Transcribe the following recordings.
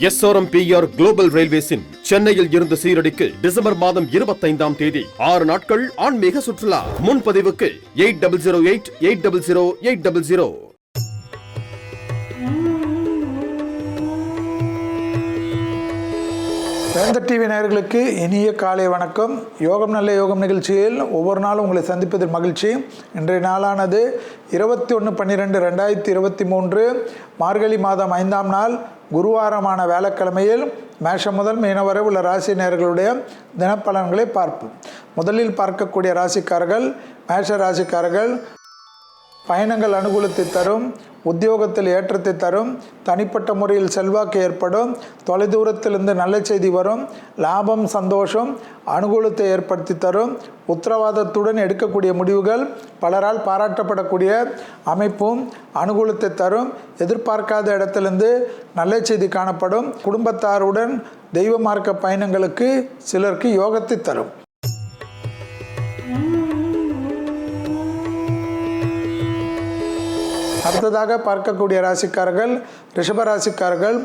SRMPR global ரயில்வேஸின் சென்னையில் இருந்து சீரடிக்கு December மாதம் இருபத்தைந்தாம் தேதி ஆறு நாட்கள் ஆன்மீக சுற்றுலா. முன்பதிவுக்கு eight double zero eight eight double zero eight double zero. சிறந்த டிவி நேயர்களுக்கு இனிய காலை வணக்கம். யோகம் நல்ல யோகம் நிகழ்ச்சியில் ஒவ்வொரு நாளும் உங்களை சந்திப்பதில் மகிழ்ச்சி. இன்றைய நாளானது இருபத்தி ஒன்று பன்னிரெண்டு ரெண்டாயிரத்தி இருபத்தி மூன்று மார்கழி மாதம் ஐந்தாம் நாள் குருவாரமான வேலைக்கிழமையில் மேஷம் முதல் மீனவரை உள்ள ராசி நேர்களுடைய தினப்பலன்களை பார்ப்போம். முதலில் பார்க்கக்கூடிய ராசிக்காரர்கள் மேஷ ராசிக்காரர்கள் பயணங்கள் அனுகூலத்தை தரும். உத்தியோகத்தில் ஏற்றத்தை தரும் தனிப்பட்ட முறையில் செல்வாக்கு ஏற்படும் தொலைதூரத்திலிருந்து நல்ல செய்தி வரும் லாபம் சந்தோஷம் அனுகூலத்தை ஏற்படுத்தி தரும் உத்தரவாதத்துடன் எடுக்கக்கூடிய முடிவுகள் பலரால் பாராட்டப்படக்கூடிய அமைப்பும் அனுகூலத்தை தரும் எதிர்பார்க்காத இடத்திலிருந்து நல்ல செய்தி காணப்படும் குடும்பத்தாருடன் தெய்வ மார்க்க பயணங்களுக்கு சிலருக்கு யோகத்தை தரும். அடுத்ததாக பார்க்கக்கூடிய ராசிக்காரர்கள் ரிஷப ராசிக்காரர்கள்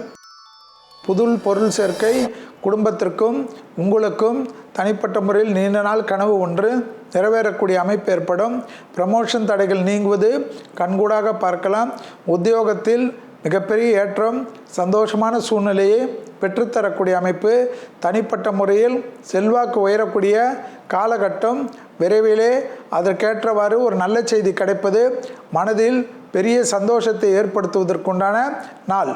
புதுள் பொருள் சேர்க்கை குடும்பத்திற்கும் உங்களுக்கும் தனிப்பட்ட முறையில் நீண்ட நாள் கனவு ஒன்று. நிறைவேறக்கூடிய அமைப்பு ஏற்படும். ப்ரமோஷன் தடைகள் நீங்குவது கண்கூடாக பார்க்கலாம். உத்தியோகத்தில் மிகப்பெரிய ஏற்றம் சந்தோஷமான சூழ்நிலையை பெற்றுத்தரக்கூடிய அமைப்பு. தனிப்பட்ட முறையில் செல்வாக்கு உயரக்கூடிய காலகட்டம். விரைவிலே அதற்கேற்றவாறு ஒரு நல்ல செய்தி கிடைப்பது மனதில் பெரிய சந்தோஷத்தை ஏற்படுத்துவதற்குண்டான நாள்.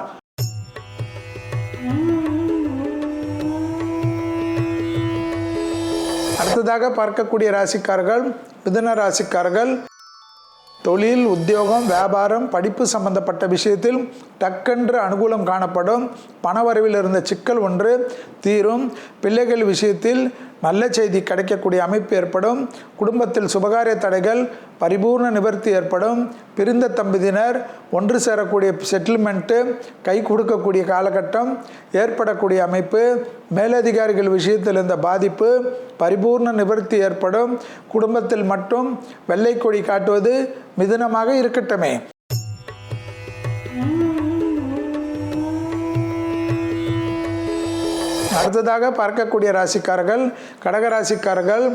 அடுத்ததாக பார்க்கக்கூடிய ராசிக்காரர்கள் மிதுன ராசிக்காரர்கள் தொழில் உத்தியோகம் வியாபாரம் படிப்பு சம்பந்தப்பட்ட விஷயத்தில் டக்கென்று அனுகூலம் காணப்படும் பணவரவில் இருந்த சிக்கல் ஒன்று தீரும். பிள்ளைகள் விஷயத்தில் நல்ல செய்தி கிடைக்கக்கூடிய அமைப்பு ஏற்படும். குடும்பத்தில் சுபகாரிய தடைகள் பரிபூர்ண நிவர்த்தி ஏற்படும். பிரிந்த தம்பதியினர் ஒன்று சேரக்கூடிய செட்டில்மெண்ட்டு கை கொடுக்கக்கூடிய காலகட்டம் ஏற்படக்கூடிய அமைப்பு. மேலதிகாரிகள் விஷயத்தில் இருந்த பாதிப்பு பரிபூர்ண நிவர்த்தி ஏற்படும். குடும்பத்தில் மட்டும் வெள்ளை கொடி காட்டுவது மிதுனமாக இருக்கட்டுமே. அடுத்ததாக பார்க்கக்கூடிய ராசிக்காரர்கள் கடகராசிக்காரர்கள்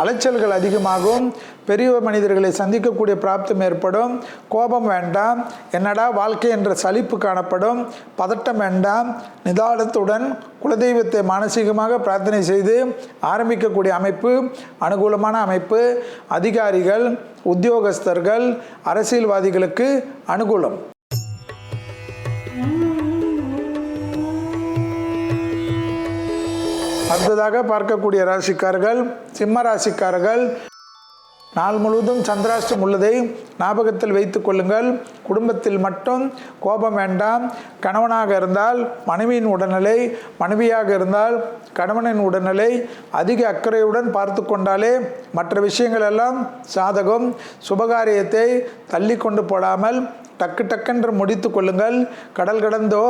அலைச்சல்கள் அதிகமாகும். பெரிய மனிதர்களை சந்திக்கக்கூடிய பிராப்தம் ஏற்படும். கோபம் வேண்டாம். என்னடா வாழ்க்கை என்ற சலிப்பு காணப்படும். பதட்டம் வேண்டாம். நிதானத்துடன் குலதெய்வத்தை மானசீகமாக பிரார்த்தனை செய்து ஆரம்பிக்கக்கூடிய அமைப்பு அனுகூலமான அமைப்பு. அதிகாரிகள் உத்தியோகஸ்தர்கள் அரசியல்வாதிகளுக்கு அனுகூலம். அடுத்ததாக பார்க்கக்கூடிய ராசிக்காரர்கள் சிம்ம ராசிக்காரர்கள் நாள் முழுவதும் சந்திராஷ்டம் உள்ளதை ஞாபகத்தில் வைத்து கொள்ளுங்கள். குடும்பத்தில் மட்டும் கோபம் வேண்டாம். கணவனாக இருந்தால் மனைவியின் உடல்நிலை மனைவியாக இருந்தால் கணவனின் உடல்நிலை அதிக அக்கறையுடன் பார்த்து கொண்டாலே மற்ற விஷயங்கள் எல்லாம் சாதகம். சுபகாரியத்தை தள்ளி கொண்டு போடாமல் டக்கு டக்கென்று முடித்து கொள்ளுங்கள். கடல் கடந்தோ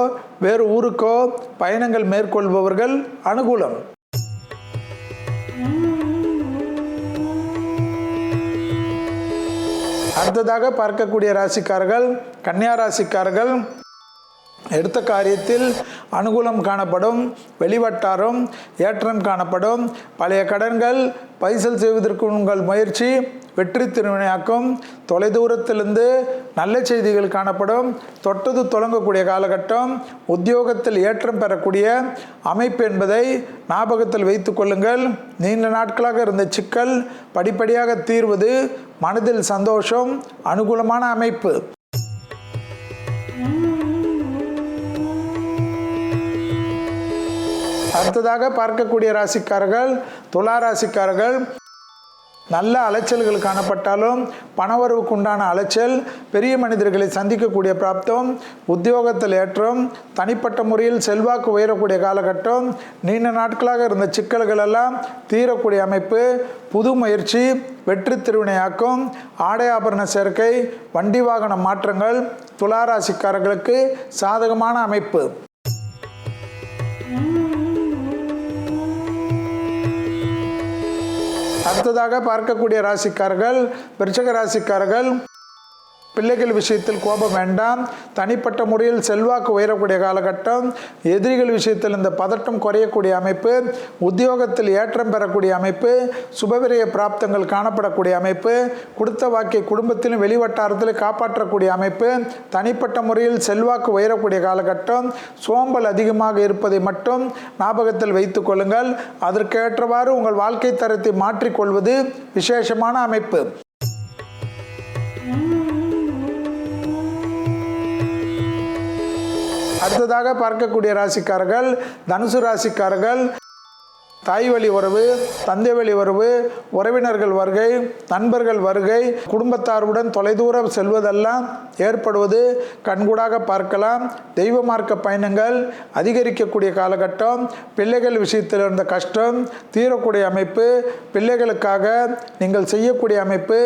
வேறு ஊருக்கோ பயணங்கள் மேற்கொள்பவர்கள் அனுகூலம். அடுத்ததாக பார்க்கக்கூடிய ராசிக்காரர்கள் கன்னியா ராசிக்காரர்கள் எடுத்த காரியத்தில் அனுகூலம் காணப்படும் வெளிவட்டாரம் ஏற்றம் காணப்படும். பழைய கடன்கள் பைசல் செய்வதற்கு உங்கள் முயற்சி வெற்றி திருவினையாக்கும். தொலைதூரத்திலிருந்து நல்ல செய்திகள் காணப்படும். தொட்டது தொடங்கக்கூடிய காலகட்டம் உத்தியோகத்தில் ஏற்றம் பெறக்கூடிய அமைப்பு என்பதை ஞாபகத்தில் வைத்து கொள்ளுங்கள். நீண்ட நாட்களாக இருந்த சிக்கல் படிப்படியாக தீர்வது மனதில் சந்தோஷம் அனுகூலமான அமைப்பு. அடுத்ததாக பார்க்கக்கூடிய ராசிக்காரர்கள் துலா ராசிக்காரர்கள் நல்ல அலைச்சல்கள் காணப்பட்டாலும் பணவரவுக்கு உண்டான அலைச்சல் பெரிய மனிதர்களை சந்திக்கக்கூடிய பிராப்தம் உத்தியோகத்தில் ஏற்றம் தனிப்பட்ட முறையில் செல்வாக்கு உயரக்கூடிய காலகட்டம் நீண்ட நாட்களாக இருந்த சிக்கல்கள் எல்லாம் தீரக்கூடிய அமைப்பு புது முயற்சி வெற்றி திருவினையாக்கும் ஆடை ஆபரண சேர்க்கை வண்டி வாகன மாற்றங்கள் துளாராசிக்காரர்களுக்கு சாதகமான அமைப்பு. அடுத்ததாக பார்க்கக்கூடிய ராசிக்காரர்கள் விருச்சக ராசிக்காரர்கள் பிள்ளைகள் விஷயத்தில் கோபம் வேண்டாம். தனிப்பட்ட முறையில் செல்வாக்கு உயரக்கூடிய காலகட்டம். எதிரிகள் விஷயத்தில் இந்த பதட்டம் குறையக்கூடிய அமைப்பு. உத்தியோகத்தில் ஏற்றம் பெறக்கூடிய அமைப்பு. சுபவிரய பிராப்தங்கள் காணப்படக்கூடிய அமைப்பு. கொடுத்த வாக்கை குடும்பத்திலும் வெளிவட்டாரத்திலும் காப்பாற்றக்கூடிய அமைப்பு. தனிப்பட்ட முறையில் செல்வாக்கு உயரக்கூடிய காலகட்டம். சோம்பல் அதிகமாக இருப்பதை மட்டும் ஞாபகத்தில் வைத்துக் கொள்ளுங்கள். அதற்கேற்றவாறு உங்கள் வாழ்க்கை தரத்தை மாற்றிக்கொள்வது விசேஷமான அமைப்பு. அடுத்ததாக பார்க்கக்கூடிய ராசிக்காரர்கள் தனுசு ராசிக்காரர்கள் தாய் வழி உறவு தந்தை வழி உறவு உறவினர்கள் வருகை நண்பர்கள் வருகை குடும்பத்தாருடன் தொலைதூரம் செல்வதெல்லாம் ஏற்படுவது கண்கூடாக பார்க்கலாம். தெய்வ மார்க்க பயணங்கள் அதிகரிக்கக்கூடிய காலகட்டம் பிள்ளைகள் விஷயத்தில் இருந்த கஷ்டம் தீரக்கூடிய அமைப்பு பிள்ளைகளுக்காக நீங்கள் செய்யக்கூடிய அமைப்பு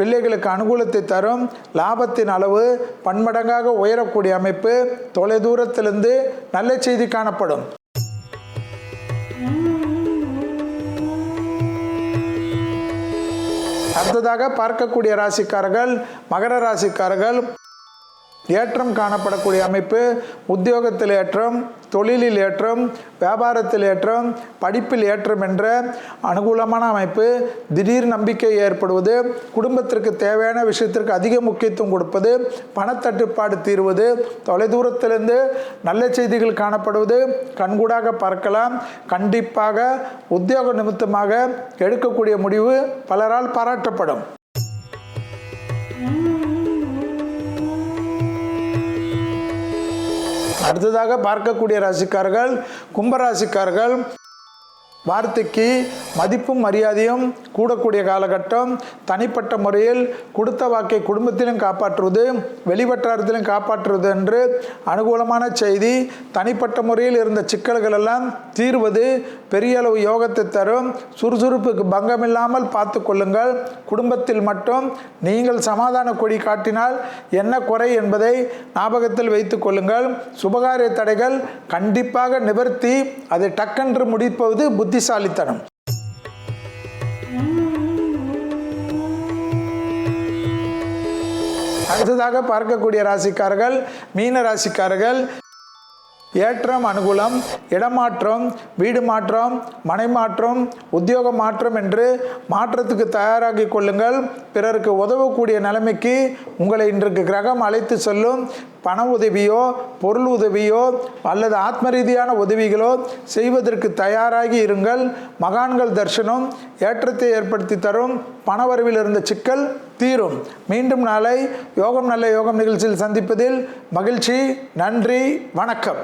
பிள்ளைகளுக்கு அனுகூலத்தை தரும் லாபத்தின் அளவு பன்மடங்காக உயரக்கூடிய அமைப்பு தொலைதூரத்திலிருந்து நல்ல செய்தி காணப்படும். அடுத்ததாக பார்க்கக்கூடிய ராசிக்காரர்கள் மகர ராசிக்காரர்கள் ஏற்றம் காணப்படக்கூடிய அமைப்பு உத்தியோகத்தில் ஏற்றம் தொழிலில் ஏற்றம் வியாபாரத்தில் ஏற்றம் படிப்பில் ஏற்றம் என்ற அனுகூலமான அமைப்பு. திடீர் நம்பிக்கை ஏற்படுவது குடும்பத்திற்கு தேவையான விஷயத்திற்கு அதிக முக்கியத்துவம் கொடுப்பது பணத்தட்டுப்பாடு தீர்வது தொலைதூரத்திலிருந்து நல்ல செய்திகள் காணப்படுவது கண்கூடாக பார்க்கலாம் கண்டிப்பாக உத்தியோக நிமித்தமாக எடுக்கக்கூடிய முடிவு பலரால் பாராட்டப்படும். அடுத்ததாக பார்க்கக்கூடிய ராசிக்காரர்கள் கும்பராசிக்காரர்கள் வார்த்தைக்கு மதிப்பும் மரியாதையும் கூடக்கூடிய காலகட்டம் தனிப்பட்ட முறையில் கொடுத்த வாக்கை குடும்பத்திலும் காப்பாற்றுவது வெளிவட்டாரத்திலும் காப்பாற்றுவது என்று அனுகூலமான செய்தி தனிப்பட்ட முறையில் இருந்த சிக்கல்கள் எல்லாம் தீர்வது பெரிய அளவு யோகத்தை தரும். சுறுசுறுப்புக்கு பங்கமில்லாமல் பார்த்து கொள்ளுங்கள். குடும்பத்தில் மட்டும் நீங்கள் சமாதான கொடி காட்டினால் என்ன குறை என்பதை ஞாபகத்தில் வைத்து கொள்ளுங்கள். சுபகாரிய தடைகள் கண்டிப்பாக நிவர்த்தி அதை டக்கென்று முடிப்பது புத்தி புத்திசாலித்தனம். அடுத்ததாக பார்க்கக்கூடிய ராசிக்காரர்கள் மீன ராசிக்காரர்கள் ஏற்றம் அனுகூலம் இடமாற்றம் வீடு மாற்றம் மனை மாற்றம் உத்தியோக மாற்றம் என்று மாற்றத்துக்கு தயாராகி கொள்ளுங்கள். பிறருக்கு உதவக்கூடிய நிலைமைக்கு உங்களை இன்றைக்கு கிரகம் அழைத்து செல்லும் பண உதவியோ பொருள் உதவியோ அல்லது ஆத்ம ரீதியான உதவிகளோ செய்வதற்கு தயாராகி இருங்கள். மகான்கள் தரிசனம் ஏற்றத்தை ஏற்படுத்தி தரும். பணவரவில் இருந்த சிக்கல் தீரும். மீண்டும் நாளை யோகம் நல்ல யோகம் நிகழ்ச்சியில் சந்திப்பதில் மகிழ்ச்சி நன்றி வணக்கம்.